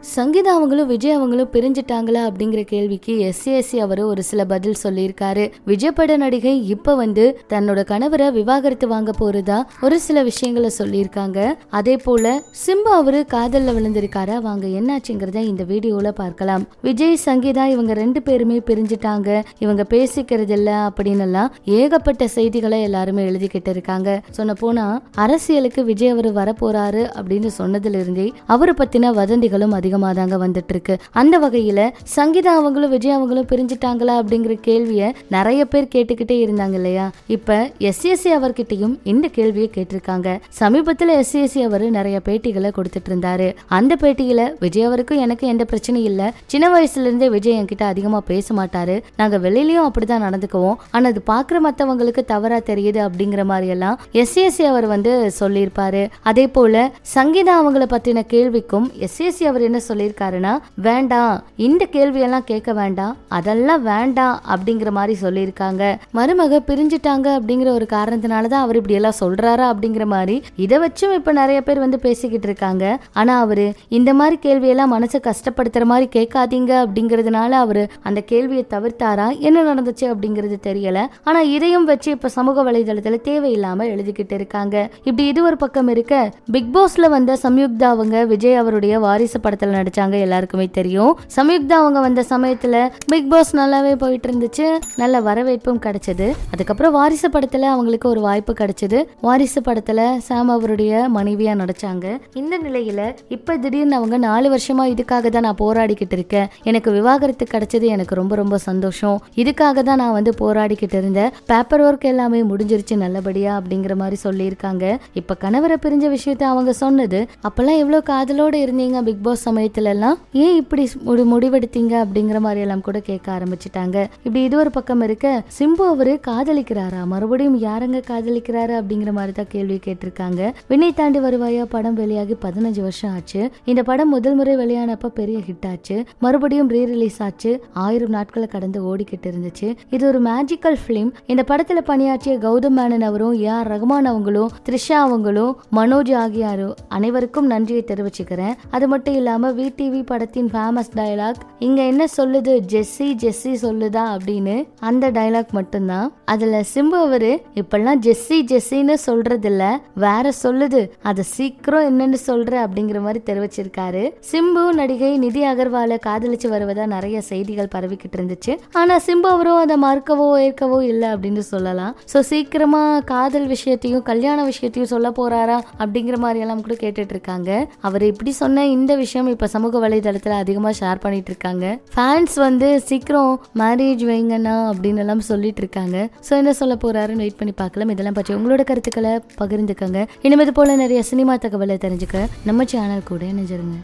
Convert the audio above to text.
சங்கீதா அவங்களும் விஜய் அவங்களும் பிரிஞ்சிட்டாங்களா அப்படிங்கிற கேள்விக்கு எஸ்ஏஎஸ்சி அவர் ஒரு சில பதில் சொல்லியிருக்காரு. விஜய் பட நடிகை இப்ப வந்து தன்னோட கணவரை விவாகரத்து வாங்க போறதா ஒரு சில விஷயங்களை சொல்லியிருக்காங்க. அதே போல சிம்பு அவரு காதல்ல விழுந்திருக்காரா வாங்க என்னாச்சுங்கிறத இந்த வீடியோல பார்க்கலாம். விஜய் சங்கீதா இவங்க ரெண்டு பேருமே பிரிஞ்சிட்டாங்க. இவங்க பேசிக்கிறது இல்ல அப்படின்னு எல்லாம் ஏகப்பட்ட செய்திகளை எல்லாருமே எழுதிக்கிட்டு இருக்காங்க. சொன்ன போனா அரசியலுக்கு விஜய் அவர் வரப்போறாரு அப்படின்னு சொன்னதுல இருந்தே அவரை பத்தின வதந்திகளும் அதிகமாக தாங்க வந்துட்டு இருக்கு அந்த வகையில சங்கீதா அவங்களும் விஜய் அவங்களும் பிரிஞ்சிட்டாங்களா அப்படிங்கிற கேள்வியை நிறைய பேர் கேட்டுக்கிட்டே இருந்தாங்க இல்லையா? இப்ப எஸ்எஸ்சி அவர்கிட்டயும் இந்த கேள்வியை கேட்டிருக்காங்க. சமீபத்துல எஸ்எஸ்சி அவர் நிறைய பேட்டிகளை கொடுத்துட்டு இருந்தாரு அந்த பேட்டியில விஜய் அவருக்கும் எனக்கு எந்த பிரச்சனையும் இல்லை. சின்ன வயசுல இருந்தே விஜய் என்கிட்ட அதிகமா பேச மாட்டாரு நாங்க வெளியிலயும் அப்படிதான் நடந்துக்குவோம். ஆனா அது பாக்குற மத்தவங்களுக்கு தவறா தெரியுது அப்படிங்கிற மாதிரி எல்லாம் எஸ்எஸ்சி அவர் வந்து சொல்லியிருப்பாரு. அதே போல சங்கீதா அவங்கள பத்தின கேள்விக்கும் எஸ்எஸ்சி அவர் என்ன சொல்லியிருக்காருன்னா வேண்டாம் இந்த கேள்வியெல்லாம் கேட்க வேண்டாம் அதெல்லாம் வேண்டாம் அப்படிங்கிற மாதிரி சொல்லியிருக்காங்க. மருமக பிரிஞ்சிட்டாங்க அப்படிங்கிற ஒரு காரணத்தினால தான் அவர் இப்படி எல்லாம் சொல்றாரா அப்படிங்கிற மாதிரி இதை வச்சும் இப்ப நிறைய பேர் வந்து பேசிக்கிட்டு இருக்காங்க. ஆனா அவரு இந்த மாதிரி கேள்வியெல்லாம் மனசை கஷ்டப்படுத்துற மாதிரி கேட்காதீங்க அப்படிங்கிறதுனால அவரு அந்த கேள்வியை தவிர்த்தாரா என்ன நடந்துச்சு அப்படிங்கிறது தெரியல. ஆனா இதையும் வச்சு இப்ப சமூக வலைதளத்துல தேவையில்லாம எழுதிக்கிட்டு இருக்காங்க. இப்படி இது ஒரு பக்கம் இருக்க பிக் பாஸ்ல வந்த சம்யுக்தா அவங்க விஜய் அவருடைய வாரிசு படத்தை படத்துல நடிச்சாங்க எல்லாருக்குமே தெரியும். சம்யுக்தா அவங்க வந்த சமயத்துல பிக் பாஸ் நல்லாவே போயிட்டு இருந்துச்சு நல்ல வரவேற்பும் கிடைச்சது. அதுக்கப்புறம் வாரிசு படத்துல அவங்களுக்கு ஒரு வாய்ப்பு கிடைச்சது. வாரிசு படத்துல சாம் அவருடைய மனைவியா நடிச்சாங்க. இந்த நிலையில இப்ப திடீர்னு அவங்க நாலு வருஷமா இதுக்காக தான் நான் போராடிக்கிட்டு இருக்கேன். எனக்கு விவாகரத்து கிடைச்சது எனக்கு ரொம்ப ரொம்ப சந்தோஷம். இதுக்காக தான் நான் வந்து போராடிக்கிட்டு இருந்தேன். பேப்பர் ஒர்க் எல்லாமே முடிஞ்சிருச்சு நல்லபடியா அப்படிங்கிற மாதிரி சொல்லியிருக்காங்க. இப்ப கணவரை பிரிஞ்ச விஷயத்த அவங்க சொன்னது. அப்பெல்லாம் எவ்வளவு காதலோட இருந்தீங்க பிக் பாஸ் சமயத்துலலாம் ஏன் இப்படி ஒரு முடிவெடுத்தீங்க? அப்படிங்கிற மாதிரி எல்லாம் கூட கேட்க ஆரம்பிச்சிட்டாங்க. இப்படி இது ஒரு பக்கம் இருக்க சிம்பு அவரு காதலிக்கிறாரா? மறுபடியும் யாரங்க காதலிக்கிறாரு? அப்படிங்கிற மாதிரி தான் கேள்வி கேட்டிருக்காங்க. விண்ணை தாண்டி வருவாயா? படம் வெளியாகி பதினஞ்சு வருஷம் ஆச்சு. இந்த படம் முதல் முறை வெளியானப்ப பெரிய ஹிட் ஆச்சு. மறுபடியும் ரீ ரிலீஸ் ஆச்சு. ஆயிரம் நாட்களை கடந்து ஓடிக்கிட்டு இருந்துச்சு. இது ஒரு மேஜிக்கல் ஃபிலிம் இந்த படத்துல பணியாற்றிய கௌதம் மேனன் அவரும் ஏ ஆர் ரகுமான் அவங்களும் த்ரிஷா அவங்களும் மனோஜ் ஆகியாரும் அனைவருக்கும் நன்றியை தெரிவிச்சுக்கிறேன். அது மட்டும் இல்லாம வி டிவி படத்தின் ஃபேமஸ் டயலாக் இங்க என்ன சொல்லுது? ஜெஸ்ஸி ஜெஸ்ஸி சொல்லுதா? அப்படின்னு அந்த டயலாக் மட்டும்தான். அதுல சிம்பு அவரு இப்பெல்லாம் ஜெஸ்ஸி ஜெஸ்ஸின்னு சொல்றது இல்ல வேற சொல்லுது. அதை சீக்கிரம் என்னன்னு சொல்ற அப்படிங்கிற மாதிரி தெரிவிச்சிருக்காரு. சிம்பு நடிகை நிதி அகர்வாலை காதலிச்சு வருவதா நிறைய செய்திகள் பரவிக்கிட்டு இருந்துச்சு. ஆனா சிம்பு அவரும் அதை மறுக்கவோ ஏற்கவோ இல்லை அப்படின்னு சொல்லலாம். ஸோ சீக்கிரமா காதல் விஷயத்தையும் கல்யாண விஷயத்தையும் சொல்ல போறாரா அப்படிங்கிற மாதிரி எல்லாம் கூட கேட்டுட்டு இருக்காங்க. அவர் இப்படி சொன்ன இந்த விஷயம் இப்ப சமூக வலைதளத்துல அதிகமா ஷேர் பண்ணிட்டு இருக்காங்க. ஃபேன்ஸ் வந்து சீக்கிரம் மேரேஜ் வைங்கண்ணா அப்படின்னு எல்லாம் சொல்லிட்டு இருக்காங்க. ஸோ என்ன சொல்ல போறாருன்னு வெயிட் பண்ணி பார்க்கலாம். இதெல்லாம் பற்றி உங்களோட கருத்துக்களை பகிர்ந்துக்கங்க. இனிமேது போல நிறைய சினிமா தகவலை தெரிஞ்சுக்க நம்ம சேனல் கூட இணைஞ்சிருங்க.